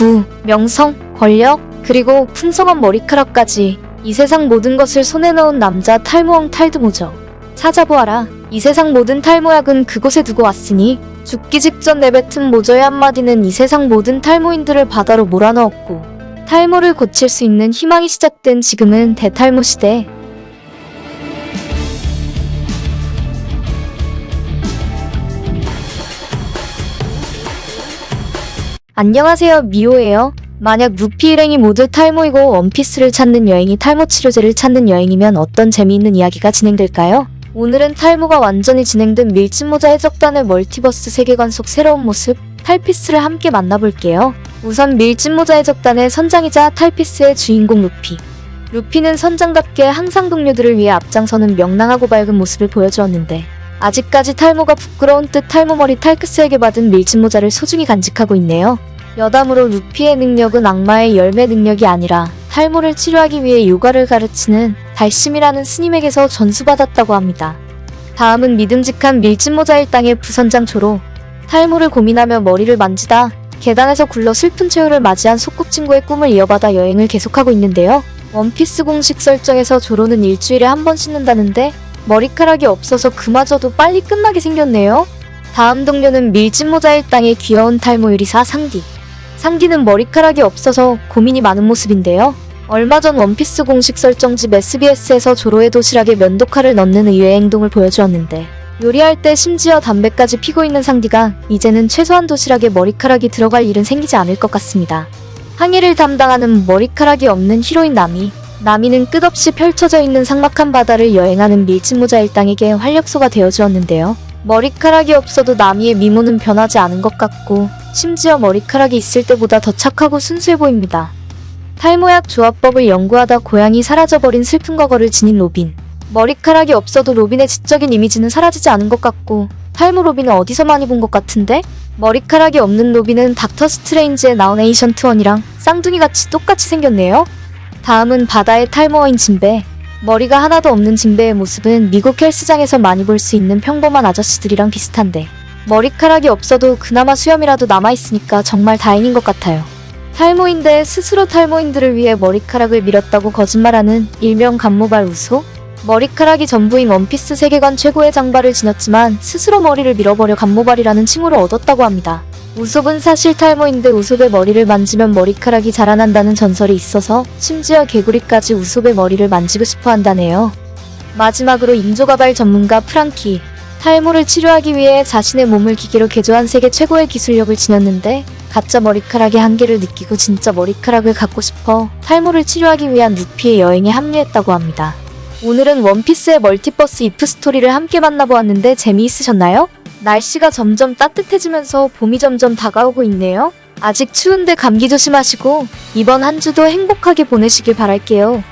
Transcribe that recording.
부, 명성, 권력, 그리고 풍성한 머리카락까지 이 세상 모든 것을 손에 넣은 남자 탈모왕 탈드모죠. 찾아보아라. 이 세상 모든 탈모약은 그곳에 두고 왔으니 죽기 직전 내뱉은 모저의 한마디는 이 세상 모든 탈모인들을 바다로 몰아넣었고 탈모를 고칠 수 있는 희망이 시작된 지금은 대탈모 시대. 안녕하세요, 미호예요. 만약 루피 일행이 모두 탈모이고 원피스를 찾는 여행이 탈모 치료제를 찾는 여행이면 어떤 재미있는 이야기가 진행될까요? 오늘은 탈모가 완전히 진행된 밀짚모자 해적단의 멀티버스 세계관 속 새로운 모습, 탈피스를 함께 만나볼게요. 우선 밀짚모자 해적단의 선장이자 탈피스의 주인공 루피. 루피는 선장답게 항상 동료들을 위해 앞장서는 명랑하고 밝은 모습을 보여주었는데 아직까지 탈모가 부끄러운 듯 탈모머리 탈크스에게 받은 밀짚모자를 소중히 간직하고 있네요. 여담으로 루피의 능력은 악마의 열매 능력이 아니라 탈모를 치료하기 위해 요가를 가르치는 달심이라는 스님에게서 전수받았다고 합니다. 다음은 믿음직한 밀짚모자 일당의 부선장 조로. 탈모를 고민하며 머리를 만지다 계단에서 굴러 슬픈 최후를 맞이한 소꿉친구의 꿈을 이어받아 여행을 계속하고 있는데요. 원피스 공식 설정에서 조로는 일주일에 한 번 씻는다는데 머리카락이 없어서 그마저도 빨리 끝나게 생겼네요. 다음 동료는 밀짚모자 일당의 귀여운 탈모 요리사 상디. 상디는 머리카락이 없어서 고민이 많은 모습인데요. 얼마 전 원피스 공식 설정집 SBS에서 조로의 도시락에 면도칼을 넣는 의외의 행동을 보여주었는데 요리할 때 심지어 담배까지 피고 있는 상디가 이제는 최소한 도시락에 머리카락이 들어갈 일은 생기지 않을 것 같습니다. 항해를 담당하는 머리카락이 없는 히로인 나미. 나미는 끝없이 펼쳐져 있는 삭막한 바다를 여행하는 밀짚모자 일당에게 활력소가 되어주었는데요. 머리카락이 없어도 나미의 미모는 변하지 않은 것 같고 심지어 머리카락이 있을 때보다 더 착하고 순수해 보입니다. 탈모약 조합법을 연구하다 고양이 사라져버린 슬픈 과거를 지닌 로빈. 머리카락이 없어도 로빈의 지적인 이미지는 사라지지 않은 것 같고 탈모 로빈은 어디서 많이 본 것 같은데? 머리카락이 없는 로빈은 닥터 스트레인지에 나온 에이션트 원이랑 쌍둥이같이 똑같이 생겼네요. 다음은 바다의 탈모어인 진배. 머리가 하나도 없는 진배의 모습은 미국 헬스장에서 많이 볼 수 있는 평범한 아저씨들이랑 비슷한데 머리카락이 없어도 그나마 수염이라도 남아있으니까 정말 다행인 것 같아요. 탈모인데 스스로 탈모인들을 위해 머리카락을 밀었다고 거짓말하는 일명 간모발 우소? 머리카락이 전부인 원피스 세계관 최고의 장발을 지녔지만 스스로 머리를 밀어버려 간모발이라는 칭호를 얻었다고 합니다. 우솝은 사실 탈모인데 우솝의 머리를 만지면 머리카락이 자라난다는 전설이 있어서 심지어 개구리까지 우솝의 머리를 만지고 싶어 한다네요. 마지막으로 인조가발 전문가 프랑키. 탈모를 치료하기 위해 자신의 몸을 기계로 개조한 세계 최고의 기술력을 지녔는데 가짜 머리카락의 한계를 느끼고 진짜 머리카락을 갖고 싶어 탈모를 치료하기 위한 루피의 여행에 합류했다고 합니다. 오늘은 원피스의 멀티버스 이프 스토리를 함께 만나보았는데 재미있으셨나요? 날씨가 점점 따뜻해지면서 봄이 점점 다가오고 있네요. 아직 추운데 감기 조심하시고 이번 한 주도 행복하게 보내시길 바랄게요.